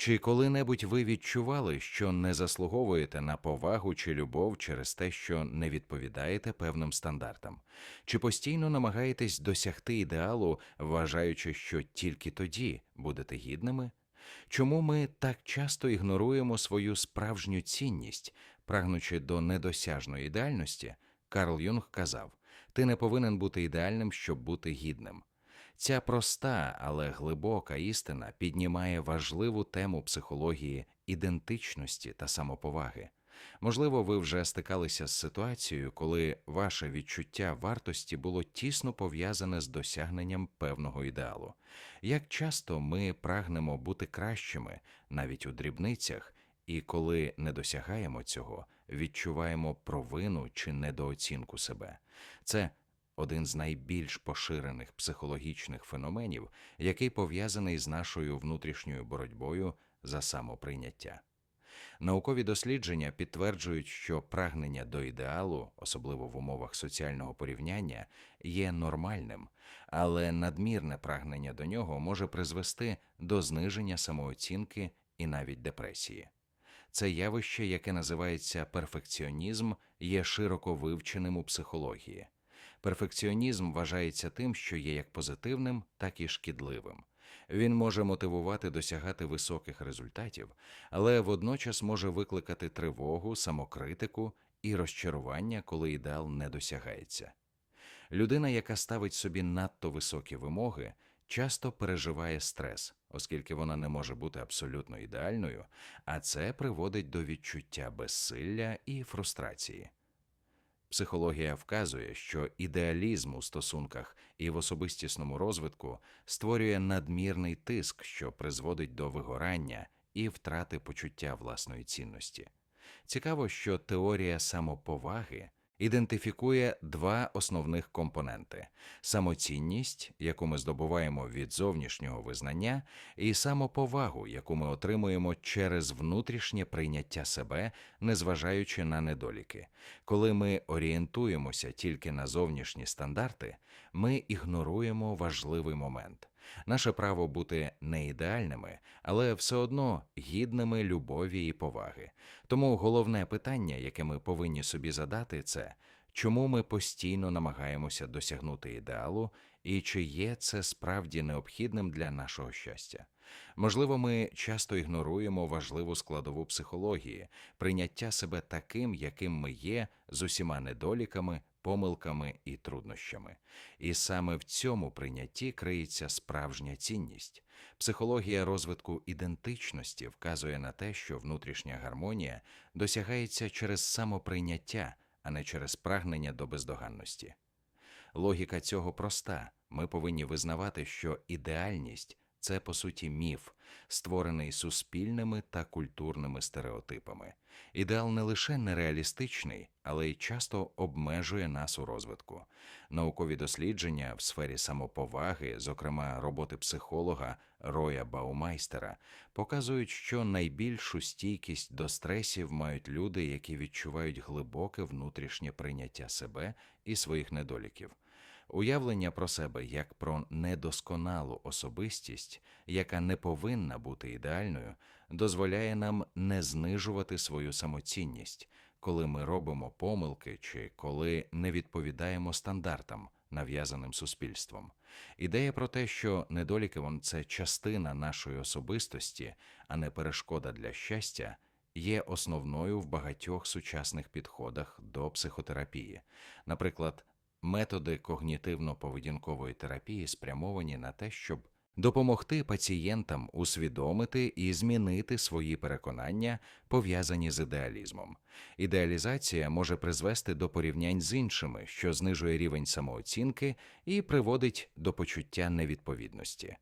Чи коли-небудь ви відчували, що не заслуговуєте на повагу чи любов через те, що не відповідаєте певним стандартам? Чи постійно намагаєтесь досягти ідеалу, вважаючи, що тільки тоді будете гідними? Чому ми так часто ігноруємо свою справжню цінність, прагнучи до недосяжної ідеальності? Карл Юнг казав: ти не повинен бути ідеальним, щоб бути гідним. Ця проста, але глибока істина піднімає важливу тему психології ідентичності та самоповаги. Можливо, ви вже стикалися з ситуацією, коли ваше відчуття вартості було тісно пов'язане з досягненням певного ідеалу. Як часто ми прагнемо бути кращими навіть у дрібницях, і коли не досягаємо цього, відчуваємо провину чи недооцінку себе. Це один з найбільш поширених психологічних феноменів, який пов'язаний з нашою внутрішньою боротьбою за самоприйняття. Наукові дослідження підтверджують, що прагнення до ідеалу, особливо в умовах соціального порівняння, є нормальним, але надмірне прагнення до нього може призвести до зниження самооцінки і навіть депресії. Це явище, яке називається перфекціонізм, є широко вивченим у психології. Перфекціонізм вважається тим, що є як позитивним, так і шкідливим. Він може мотивувати досягати високих результатів, але водночас може викликати тривогу, самокритику і розчарування, коли ідеал не досягається. Людина, яка ставить собі надто високі вимоги, часто переживає стрес, оскільки вона не може бути абсолютно ідеальною, а це приводить до відчуття безсилля і фрустрації. Психологія вказує, що ідеалізм у стосунках і в особистісному розвитку створює надмірний тиск, що призводить до вигорання і втрати почуття власної цінності. Цікаво, що теорія самоповаги ідентифікує два основних компоненти: самоцінність, яку ми здобуваємо від зовнішнього визнання, і самоповагу, яку ми отримуємо через внутрішнє прийняття себе, незважаючи на недоліки. Коли ми орієнтуємося тільки на зовнішні стандарти, ми ігноруємо важливий момент. Наше право бути не ідеальними, але все одно гідними любові і поваги. Тому головне питання, яке ми повинні собі задати, це чому ми постійно намагаємося досягнути ідеалу, і чи є це справді необхідним для нашого щастя. Можливо, ми часто ігноруємо важливу складову психології, прийняття себе таким, яким ми є, з усіма недоліками, помилками і труднощами. І саме в цьому прийнятті криється справжня цінність. Психологія розвитку ідентичності вказує на те, що внутрішня гармонія досягається через самоприйняття, а не через прагнення до бездоганності. Логіка цього проста: ми повинні визнавати, що ідеальність це по суті міф, створений суспільними та культурними стереотипами. Ідеал не лише нереалістичний, але й часто обмежує нас у розвитку. Наукові дослідження в сфері самоповаги, зокрема роботи психолога Роя Баумайстера, показують, що найбільшу стійкість до стресів мають люди, які відчувають глибоке внутрішнє прийняття себе і своїх недоліків. Уявлення про себе як про недосконалу особистість, яка не повинна бути ідеальною, дозволяє нам не знижувати свою самоцінність, коли ми робимо помилки чи коли не відповідаємо стандартам, нав'язаним суспільством. Ідея про те, що недоліки це частина нашої особистості, а не перешкода для щастя. Є основною в багатьох сучасних підходах до психотерапії. Наприклад, Методи когнітивно-поведінкової терапії спрямовані на те, щоб допомогти пацієнтам усвідомити і змінити свої переконання, пов'язані з ідеалізмом. Ідеалізація може призвести до порівнянь з іншими, що знижує рівень самооцінки і приводить до почуття невідповідності.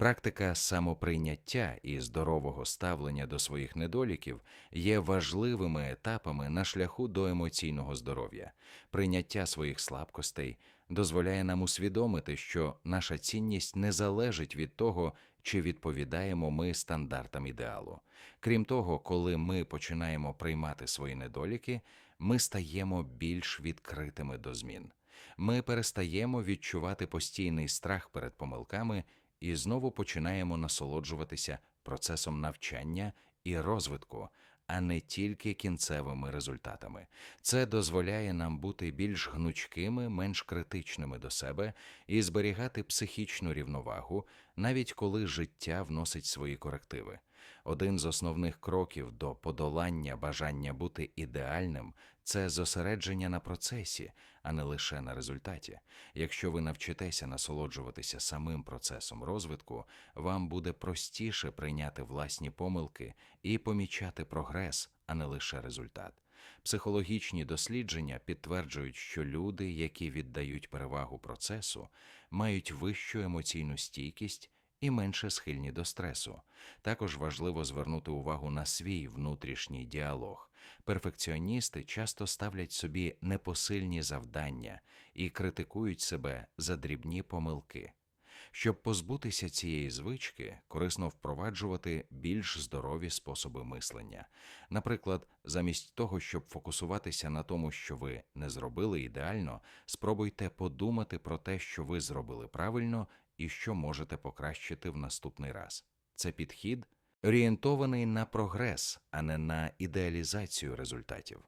Практика самоприйняття і здорового ставлення до своїх недоліків є важливими етапами на шляху до емоційного здоров'я. Прийняття своїх слабкостей дозволяє нам усвідомити, що наша цінність не залежить від того, чи відповідаємо ми стандартам ідеалу. Крім того, коли ми починаємо приймати свої недоліки, ми стаємо більш відкритими до змін. Ми перестаємо відчувати постійний страх перед помилками і знову починаємо насолоджуватися процесом навчання і розвитку, а не тільки кінцевими результатами. Це дозволяє нам бути більш гнучкими, менш критичними до себе і зберігати психічну рівновагу, навіть коли життя вносить свої корективи. Один з основних кроків до подолання бажання бути ідеальним це зосередження на процесі, а не лише на результаті. Якщо ви навчитеся насолоджуватися самим процесом розвитку, вам буде простіше прийняти власні помилки і помічати прогрес, а не лише результат. Психологічні дослідження підтверджують, що люди, які віддають перевагу процесу, мають вищу емоційну стійкість і менше схильні до стресу. Також важливо звернути увагу на свій внутрішній діалог. Перфекціоністи часто ставлять собі непосильні завдання і критикують себе за дрібні помилки. Щоб позбутися цієї звички, корисно впроваджувати більш здорові способи мислення. Наприклад, замість того, щоб фокусуватися на тому, що ви не зробили ідеально, спробуйте подумати про те, що ви зробили правильно і що можете покращити в наступний раз. Це підхід орієнтований на прогрес, а не на ідеалізацію результатів.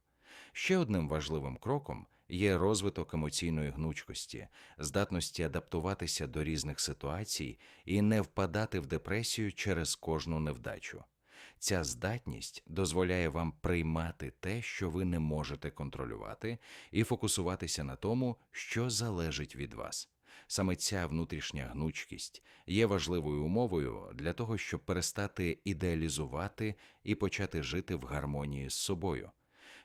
Ще одним важливим кроком є розвиток емоційної гнучкості, здатності адаптуватися до різних ситуацій і не впадати в депресію через кожну невдачу. Ця здатність дозволяє вам приймати те, що ви не можете контролювати, і фокусуватися на тому, що залежить від вас. Саме ця внутрішня гнучкість є важливою умовою для того, щоб перестати ідеалізувати і почати жити в гармонії з собою.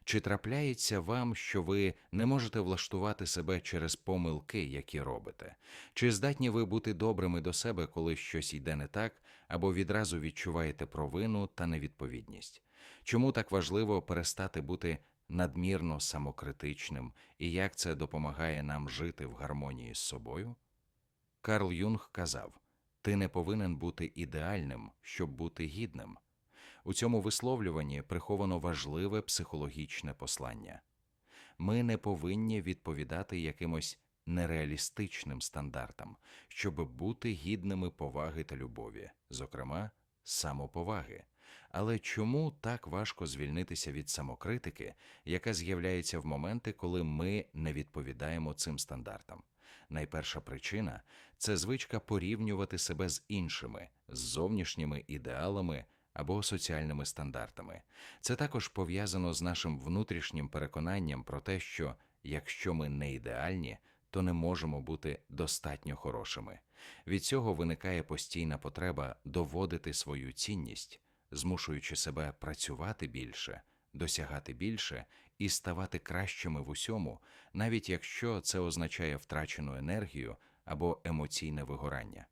Чи трапляється вам, що ви не можете влаштувати себе через помилки, які робите? Чи здатні ви бути добрими до себе, коли щось йде не так, або відразу відчуваєте провину та невідповідність? Чому так важливо перестати бути надмірно самокритичним і як це допомагає нам жити в гармонії з собою? Карл Юнг казав: Ти не повинен бути ідеальним, щоб бути гідним. У цьому висловлюванні приховано важливе психологічне послання. Ми не повинні відповідати якимось нереалістичним стандартам, щоб бути гідними поваги та любові, зокрема, самоповаги. Але чому так важко звільнитися від самокритики, яка з'являється в моменти, коли ми не відповідаємо цим стандартам? Найперша причина це звичка порівнювати себе з іншими, з зовнішніми ідеалами або соціальними стандартами. Це також пов'язано з нашим внутрішнім переконанням про те, що якщо ми не ідеальні, то не можемо бути достатньо хорошими. Від цього виникає постійна потреба доводити свою цінність, змушуючи себе працювати більше, досягати більше і ставати кращими в усьому, навіть якщо це означає втрачену енергію або емоційне вигорання.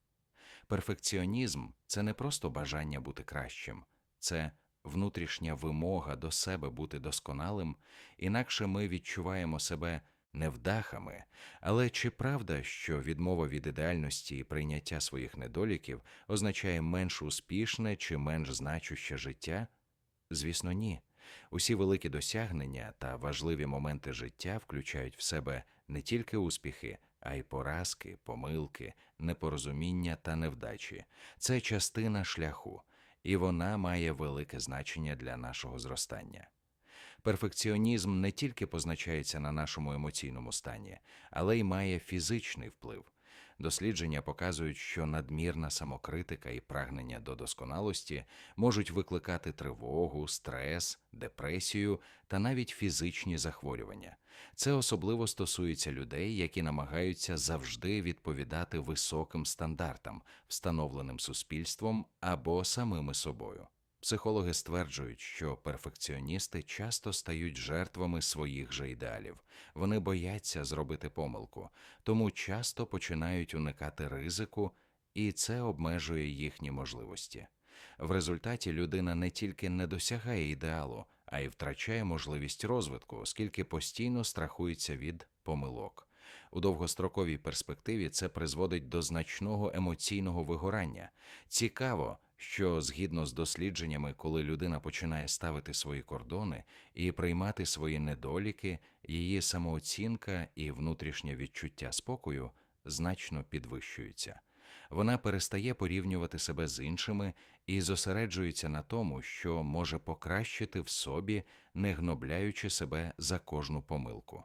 Перфекціонізм це не просто бажання бути кращим, це внутрішня вимога до себе бути досконалим, інакше ми відчуваємо себе невдахами. Але чи правда, що відмова від ідеальності і прийняття своїх недоліків означає менш успішне чи менш значуще життя? Звісно, ні. Усі великі досягнення та важливі моменти життя включають в себе не тільки успіхи, а й поразки, помилки, непорозуміння та невдачі. Це частина шляху, і вона має велике значення для нашого зростання. Перфекціонізм не тільки позначається на нашому емоційному стані, але й має фізичний вплив. Дослідження показують, що надмірна самокритика і прагнення до досконалості можуть викликати тривогу, стрес, депресію та навіть фізичні захворювання. Це особливо стосується людей, які намагаються завжди відповідати високим стандартам, встановленим суспільством або самими собою. Психологи стверджують, що перфекціоністи часто стають жертвами своїх же ідеалів. Вони бояться зробити помилку, тому часто починають уникати ризику, і це обмежує їхні можливості. В результаті людина не тільки не досягає ідеалу, а й втрачає можливість розвитку, оскільки постійно страхується від помилок. У довгостроковій перспективі це призводить до значного емоційного вигорання. Цікаво, що згідно з дослідженнями, коли людина починає ставити свої кордони і приймати свої недоліки, її самооцінка і внутрішнє відчуття спокою значно підвищуються. Вона перестає порівнювати себе з іншими і зосереджується на тому, що може покращити в собі, не гнобляючи себе за кожну помилку.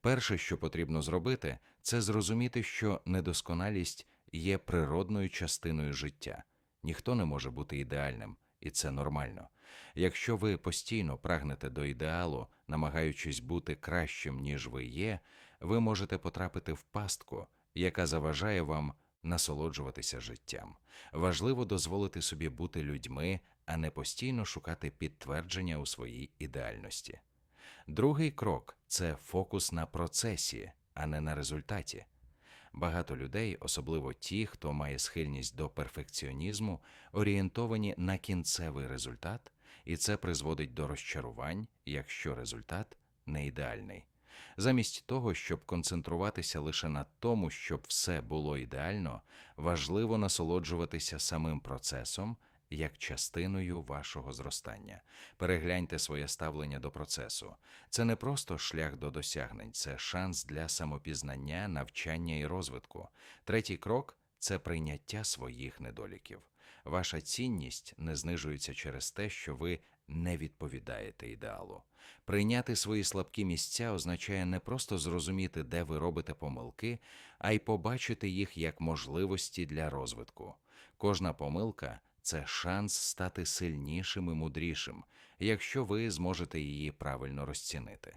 Перше, що потрібно зробити, це зрозуміти, що недосконалість є природною частиною життя. Ніхто не може бути ідеальним, і це нормально. Якщо ви постійно прагнете до ідеалу, намагаючись бути кращим, ніж ви є, ви можете потрапити в пастку, яка заважає вам насолоджуватися життям. Важливо дозволити собі бути людьми, а не постійно шукати підтвердження у своїй ідеальності. Другий крок це фокус на процесі, а не на результаті. Багато людей, особливо ті, хто має схильність до перфекціонізму, орієнтовані на кінцевий результат, і це призводить до розчарувань, якщо результат не ідеальний. Замість того, щоб концентруватися лише на тому, щоб все було ідеально, важливо насолоджуватися самим процесом як частиною вашого зростання. Перегляньте своє ставлення до процесу. Це не просто шлях до досягнень, це шанс для самопізнання, навчання і розвитку. Третій крок це прийняття своїх недоліків. Ваша цінність не знижується через те, що ви не відповідаєте ідеалу. Прийняти свої слабкі місця означає не просто зрозуміти, де ви робите помилки, а й побачити їх як можливості для розвитку. Кожна помилка це шанс стати сильнішим і мудрішим, якщо ви зможете її правильно розцінити.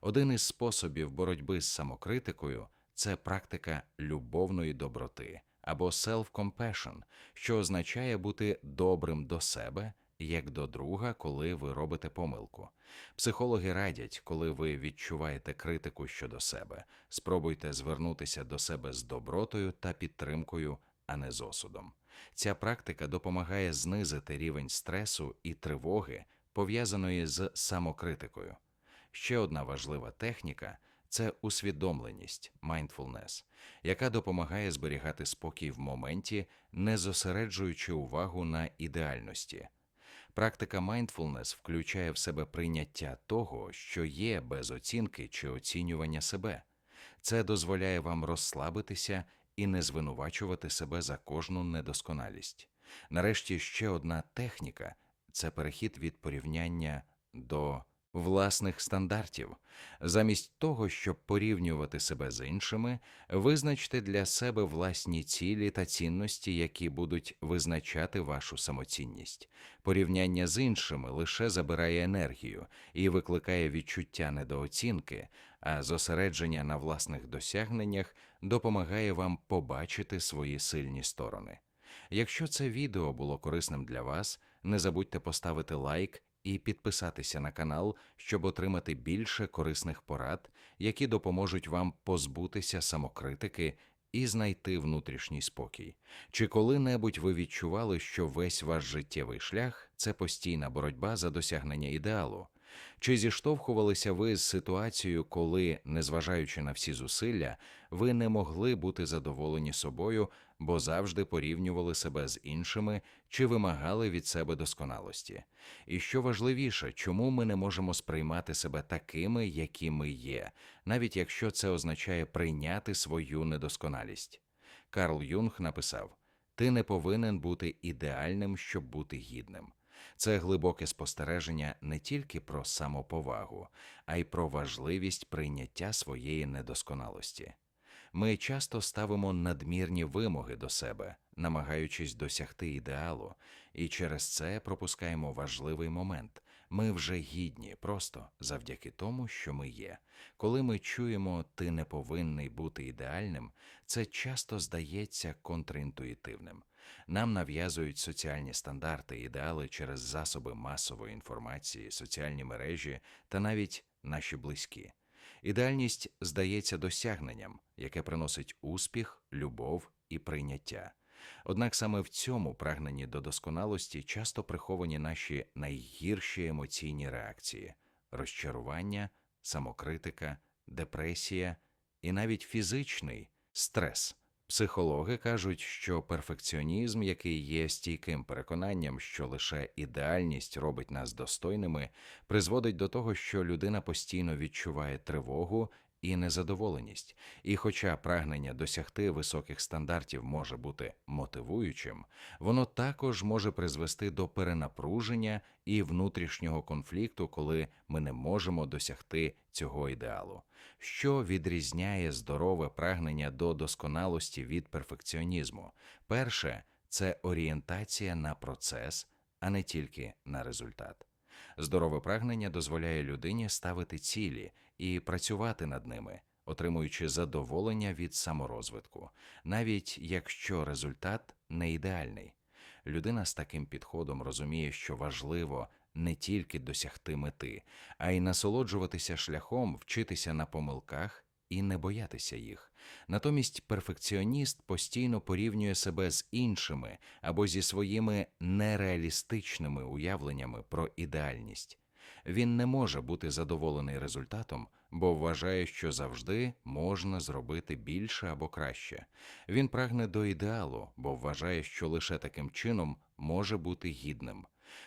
Один із способів боротьби з самокритикою це практика любовної доброти або self-compassion, що означає бути добрим до себе як до друга, коли ви робите помилку. Психологи радять, коли ви відчуваєте критику щодо себе, спробуйте звернутися до себе з добротою та підтримкою, а не з осудом. Ця практика допомагає знизити рівень стресу і тривоги, пов'язаної з самокритикою. Ще одна важлива техніка це усвідомленість mindfulness, яка допомагає зберігати спокій в моменті, не зосереджуючи увагу на ідеальності. Практика mindfulness включає в себе прийняття того, що є без оцінки чи оцінювання себе. Це дозволяє вам розслабитися і не звинувачувати себе за кожну недосконалість. Нарешті ще одна техніка це перехід від порівняння до власних стандартів. Замість того, щоб порівнювати себе з іншими, визначте для себе власні цілі та цінності, які будуть визначати вашу самоцінність. Порівняння з іншими лише забирає енергію і викликає відчуття недооцінки, а зосередження на власних досягненнях допомагає вам побачити свої сильні сторони. Якщо це відео було корисним для вас, не забудьте поставити лайк і підписатися на канал, щоб отримати більше корисних порад, які допоможуть вам позбутися самокритики і знайти внутрішній спокій. Чи коли-небудь ви відчували, що весь ваш життєвий шлях це постійна боротьба за досягнення ідеалу? Чи зіштовхувалися ви з ситуацією, коли, незважаючи на всі зусилля, ви не могли бути задоволені собою, бо завжди порівнювали себе з іншими чи вимагали від себе досконалості? І що важливіше, чому ми не можемо сприймати себе такими, які ми є, навіть якщо це означає прийняти свою недосконалість? Карл Юнг написав: Ти не повинен бути ідеальним, щоб бути гідним. Це глибоке спостереження не тільки про самоповагу, а й про важливість прийняття своєї недосконалості. Ми часто ставимо надмірні вимоги до себе, намагаючись досягти ідеалу, і через це пропускаємо важливий момент. Ми вже гідні просто завдяки тому, що ми є. Коли ми чуємо ти не повинний бути ідеальним, це часто здається контрінтуїтивним. Нам нав'язують соціальні стандарти, ідеали через засоби масової інформації, соціальні мережі та навіть наші близькі. Ідеальність здається досягненням, яке приносить успіх, любов і прийняття. Однак саме в цьому прагненні до досконалості часто приховані наші найгірші емоційні реакції розчарування, самокритика, депресія і навіть фізичний стрес. Психологи кажуть, що перфекціонізм, який є стійким переконанням, що лише ідеальність робить нас достойними, призводить до того, що людина постійно відчуває тривогу і незадоволеність. І хоча прагнення досягти високих стандартів може бути мотивуючим, воно також може призвести до перенапруження і внутрішнього конфлікту, коли ми не можемо досягти цього ідеалу. Що відрізняє здорове прагнення до досконалості від перфекціонізму? Перше це орієнтація на процес, а не тільки на результат. Здорове прагнення дозволяє людині ставити цілі і працювати над ними, отримуючи задоволення від саморозвитку, навіть якщо результат не ідеальний. Людина з таким підходом розуміє, що важливо не тільки досягти мети, а й насолоджуватися шляхом, вчитися на помилках і не боятися їх. Натомість перфекціоніст постійно порівнює себе з іншими або зі своїми нереалістичними уявленнями про ідеальність. Він не може бути задоволений результатом, бо вважає, що завжди можна зробити більше або краще. Він прагне до ідеалу, бо вважає, що лише таким чином може бути гідним.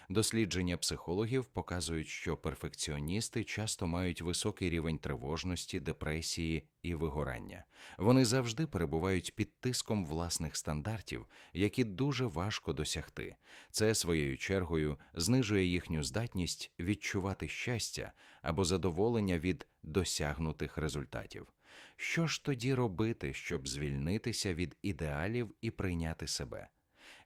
Дослідження психологів показують, що перфекціоністи часто мають високий рівень тривожності, депресії і вигорання. Вони завжди перебувають під тиском власних стандартів, які дуже важко досягти. Це своєю чергою знижує їхню здатність відчувати щастя або задоволення від досягнутих результатів. Що ж тоді робити, щоб звільнитися від ідеалів і прийняти себе?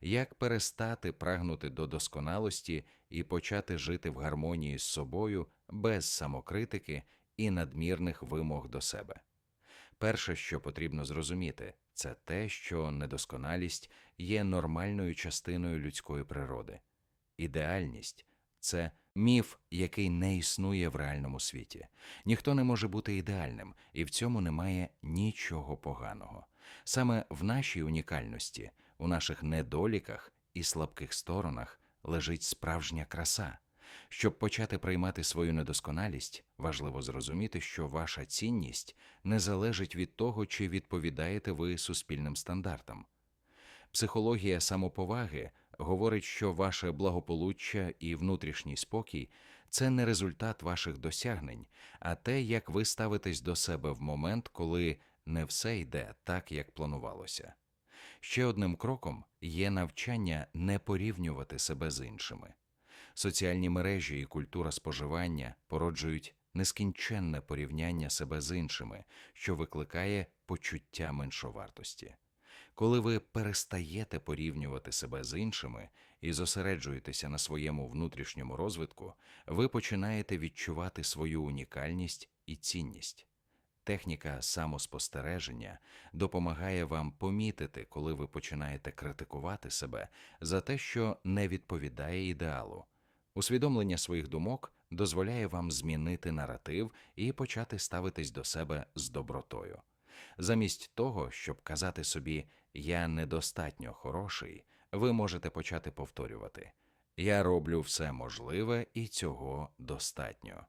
Як перестати прагнути до досконалості і почати жити в гармонії з собою без самокритики і надмірних вимог до себе. Перше, що потрібно зрозуміти, це те, що недосконалість є нормальною частиною людської природи. Ідеальність це міф, який не існує в реальному світі. Ніхто не може бути ідеальним, і в цьому немає нічого поганого. Саме в нашій унікальності у наших недоліках і слабких сторонах лежить справжня краса. Щоб почати приймати свою недосконалість, важливо зрозуміти, що ваша цінність не залежить від того, чи відповідаєте ви суспільним стандартам. Психологія самоповаги говорить, що ваше благополуччя і внутрішній спокій це не результат ваших досягнень, а те, як ви ставитесь до себе в момент, коли не все йде так, як планувалося. Ще одним кроком є навчання не порівнювати себе з іншими. Соціальні мережі і культура споживання породжують нескінченне порівняння себе з іншими, що викликає почуття меншовартості. Коли ви перестаєте порівнювати себе з іншими і зосереджуєтеся на своєму внутрішньому розвитку, ви починаєте відчувати свою унікальність і цінність. Техніка самоспостереження допомагає вам помітити, коли ви починаєте критикувати себе за те, що не відповідає ідеалу. Усвідомлення своїх думок дозволяє вам змінити наратив і почати ставитись до себе з добротою. Замість того, щоб казати собі Я недостатньо хороший, ви можете почати повторювати Я роблю все можливе і цього достатньо.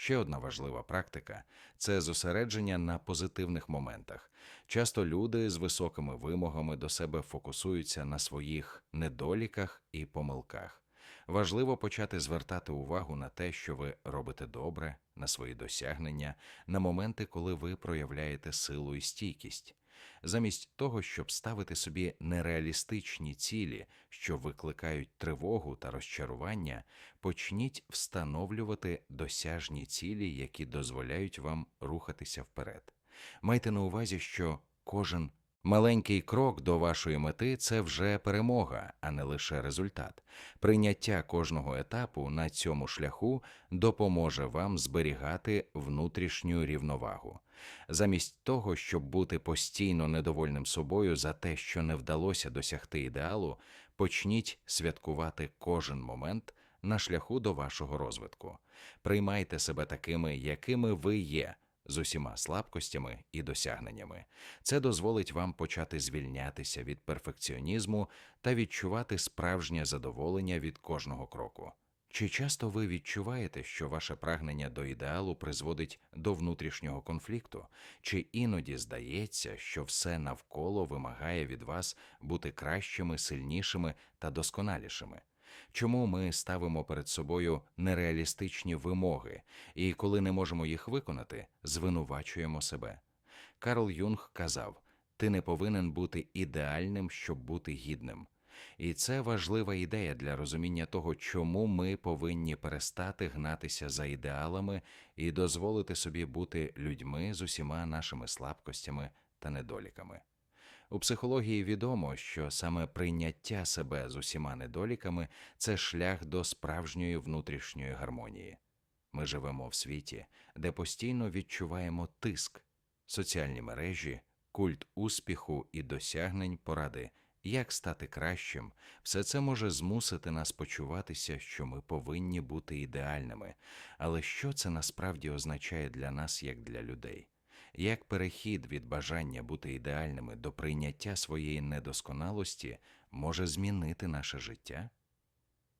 Ще одна важлива практика це зосередження на позитивних моментах. Часто люди з високими вимогами до себе фокусуються на своїх недоліках і помилках. Важливо почати звертати увагу на те, що ви робите добре, на свої досягнення, на моменти, коли ви проявляєте силу і стійкість замість того, щоб ставити собі нереалістичні цілі, що викликають тривогу та розчарування, почніть встановлювати досяжні цілі, які дозволяють вам рухатися вперед. Майте на увазі, що кожен Маленький крок до вашої мети це вже перемога, а не лише результат. Прийняття кожного етапу на цьому шляху допоможе вам зберігати внутрішню рівновагу. Замість того, щоб бути постійно недовольним собою за те, що не вдалося досягти ідеалу, почніть святкувати кожен момент на шляху до вашого розвитку. Приймайте себе такими, якими ви є з усіма слабкостями і досягненнями. Це дозволить вам почати звільнятися від перфекціонізму та відчувати справжнє задоволення від кожного кроку. Чи часто ви відчуваєте, що ваше прагнення до ідеалу призводить до внутрішнього конфлікту, чи іноді здається, що все навколо вимагає від вас бути кращими, сильнішими та досконалішими? чому ми ставимо перед собою нереалістичні вимоги, і коли не можемо їх виконати, звинувачуємо себе. Карл Юнг казав: ти не повинен бути ідеальним, щоб бути гідним. І це важлива ідея для розуміння того, чому ми повинні перестати гнатися за ідеалами і дозволити собі бути людьми з усіма нашими слабкостями та недоліками. У психології відомо, що саме прийняття себе з усіма недоліками це шлях до справжньої внутрішньої гармонії. Ми живемо в світі, де постійно відчуваємо тиск, соціальні мережі, культ успіху і досягнень поради, як стати кращим, все це може змусити нас почуватися, що ми повинні бути ідеальними. Але що це насправді означає для нас як для людей? Як перехід від бажання бути ідеальними до прийняття своєї недосконалості може змінити наше життя?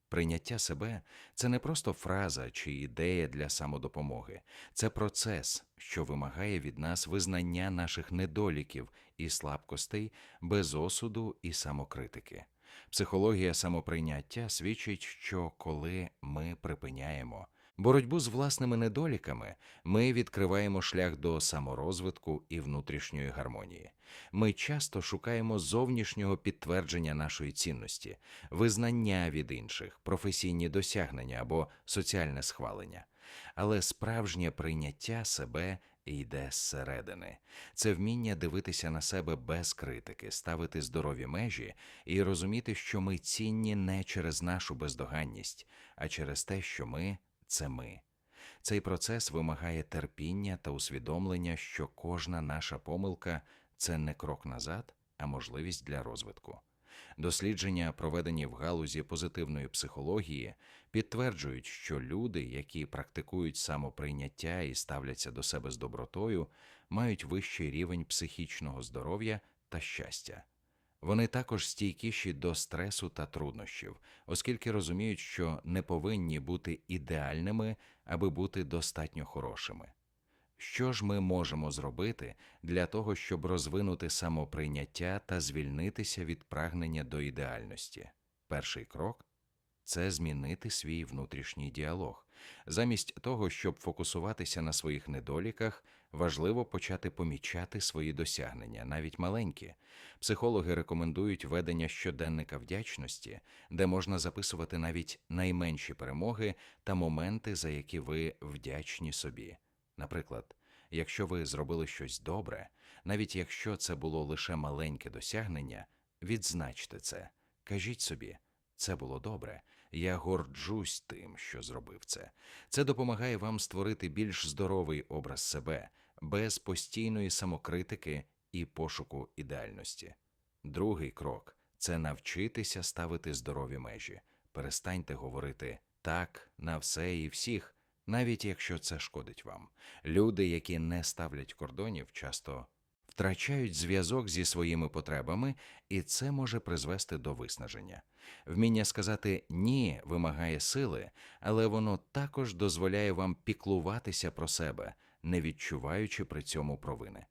Прийняття себе це не просто фраза чи ідея для самодопомоги, це процес, що вимагає від нас визнання наших недоліків і слабкостей без осуду і самокритики. Психологія самоприйняття свідчить, що коли ми припиняємо боротьбу з власними недоліками, ми відкриваємо шлях до саморозвитку і внутрішньої гармонії. Ми часто шукаємо зовнішнього підтвердження нашої цінності, визнання від інших, професійні досягнення або соціальне схвалення. Але справжнє прийняття себе йде зсередини. Це вміння дивитися на себе без критики, ставити здорові межі і розуміти, що ми цінні не через нашу бездоганність, а через те, що ми це ми. Цей процес вимагає терпіння та усвідомлення, що кожна наша помилка це не крок назад, а можливість для розвитку. Дослідження, проведені в галузі позитивної психології, підтверджують, що люди, які практикують самоприйняття і ставляться до себе з добротою, мають вищий рівень психічного здоров'я та щастя. Вони також стійкіші до стресу та труднощів, оскільки розуміють, що не повинні бути ідеальними, аби бути достатньо хорошими. Що ж ми можемо зробити для того, щоб розвинути самоприйняття та звільнитися від прагнення до ідеальності? Перший крок це змінити свій внутрішній діалог. Замість того, щоб фокусуватися на своїх недоліках, важливо почати помічати свої досягнення, навіть маленькі. Психологи рекомендують ведення щоденника вдячності, де можна записувати навіть найменші перемоги та моменти, за які ви вдячні собі. Наприклад, якщо ви зробили щось добре, навіть якщо це було лише маленьке досягнення, відзначте це, кажіть собі, це було добре. Я горджусь тим, що зробив це. Це допомагає вам створити більш здоровий образ себе, без постійної самокритики і пошуку ідеальності. Другий крок це навчитися ставити здорові межі. Перестаньте говорити так на все і всіх, навіть якщо це шкодить вам. Люди, які не ставлять кордонів, часто втрачають зв'язок зі своїми потребами, і це може призвести до виснаження. Вміння сказати ні вимагає сили, але воно також дозволяє вам піклуватися про себе, не відчуваючи при цьому провини.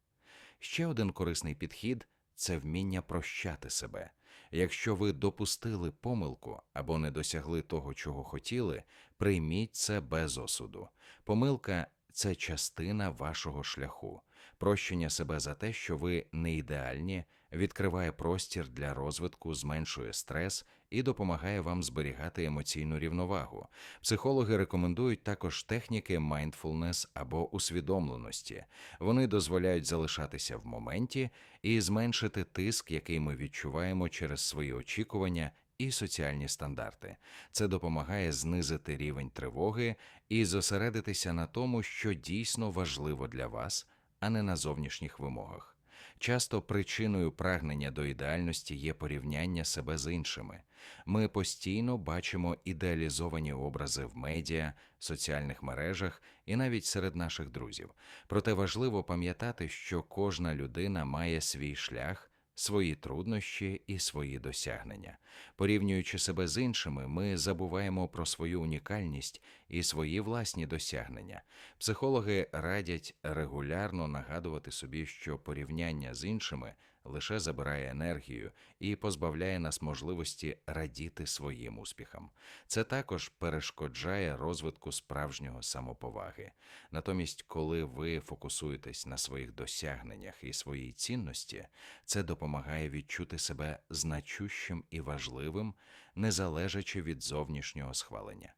Ще один корисний підхід це вміння прощати себе. Якщо ви допустили помилку або не досягли того, чого хотіли, прийміть це без осуду. Помилка це частина вашого шляху. Прощення себе за те, що ви не ідеальні, відкриває простір для розвитку, зменшує стрес і допомагає вам зберігати емоційну рівновагу. Психологи рекомендують також техніки mindfulness або усвідомленості. Вони дозволяють залишатися в моменті і зменшити тиск, який ми відчуваємо через свої очікування. І соціальні стандарти це допомагає знизити рівень тривоги і зосередитися на тому, що дійсно важливо для вас, а не на зовнішніх вимогах. Часто причиною прагнення до ідеальності є порівняння себе з іншими. Ми постійно бачимо ідеалізовані образи в медіа, соціальних мережах і навіть серед наших друзів. Проте важливо пам'ятати, що кожна людина має свій шлях свої труднощі і свої досягнення. Порівнюючи себе з іншими, ми забуваємо про свою унікальність і свої власні досягнення. Психологи радять регулярно нагадувати собі, що порівняння з іншими лише забирає енергію і позбавляє нас можливості радіти своїм успіхам. Це також перешкоджає розвитку справжнього самоповаги. Натомість, коли ви фокусуєтесь на своїх досягненнях і своїй цінності, це допомагає відчути себе значущим і важливим, не залежачи від зовнішнього схвалення.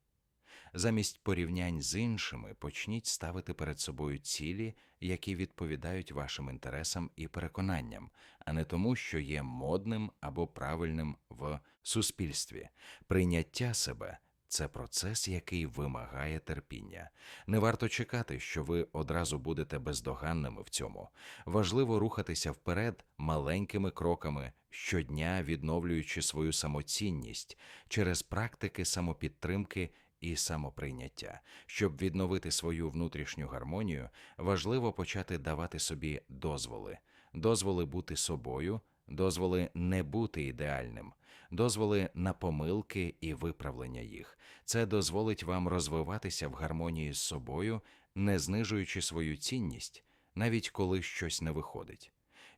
Замість порівнянь з іншими почніть ставити перед собою цілі, які відповідають вашим інтересам і переконанням, а не тому, що є модним або правильним в суспільстві. Прийняття себе це процес, який вимагає терпіння. Не варто чекати, що ви одразу будете бездоганними в цьому. Важливо рухатися вперед маленькими кроками, щодня відновлюючи свою самоцінність через практики самопідтримки і самоприйняття. Щоб відновити свою внутрішню гармонію, важливо почати давати собі дозволи, дозволи бути собою, дозволи не бути ідеальним, дозволи на помилки і виправлення їх. Це дозволить вам розвиватися в гармонії з собою, не знижуючи свою цінність, навіть коли щось не виходить.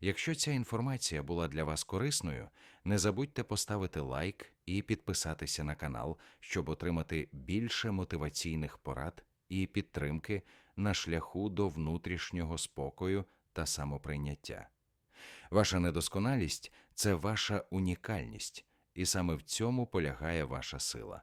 Якщо ця інформація була для вас корисною, не забудьте поставити лайк і підписатися на канал, щоб отримати більше мотиваційних порад і підтримки на шляху до внутрішнього спокою та самоприйняття. Ваша недосконалість це ваша унікальність, і саме в цьому полягає ваша сила.